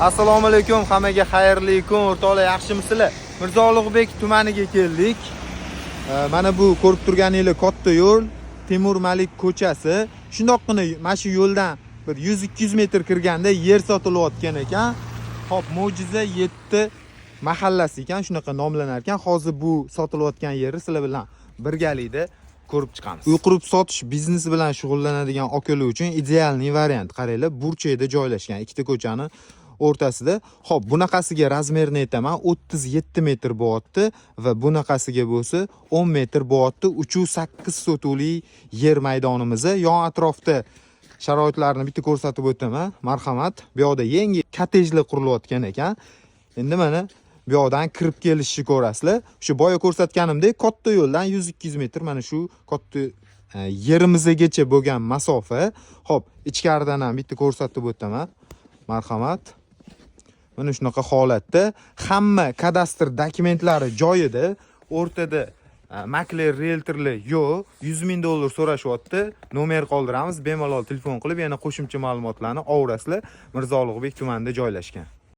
assalomu alaykum hammaga xayrli kun o'rtoqlar yaxshimisizlar mirzo ulug'bek tumaniga keldik. Mana bu ko'rib turganingiz katta yo'l temur malik ko'chasi. Shundoqqina mana shu yo'ldan bir 100-200 metr kirganda yer sotilayotgan ekan. Hop mo'jiza 7 mahallasi ekan shunaqa nomlanar ekan. Hozir bu sotilayotgan yerni sizlar bilan birgalikda ko'rib chiqamiz. Uy qurib sotish biznesi bilan shug'ullanadigan akalar uchun idealniy variant. Qaranglar burchakda joylashgan ikkita ko'chani o'rtasida. Ho'p bunaqasiga razmerni aytaman. 37 metr bo'lyapti va bunaqasiga bo'lsa 10 metr bo'lyapti 308 sotuvli yer maydonimiz yon atrofda sharoitlarni bitta ko'rsatib o'taman. Marhamat bu yoqda yangi kottejlar qurilayotgan ekan. Endi mana bu yoqdan kirib kelishni ko'rasizlar. Shu boya ko'rsatganimdek katta yo'ldan 100-200 metr mana shu katta e, yerimizgacha bo'lgan masofa. Ho'p ichkaridan ham bitta ko'rsatib o'taman. Marhamat mana shunaqa holatda hamma kadastr dokumentlari joyida o'rtada e, makler realtorlar yo'q 100 ming dollar so'rashyapti nomer qoldiramiz bemalol telefon qilib yana qo'shimcha ma'lumotlarni olaverasizlar mirzo ulug'bek tumanida joylashgan.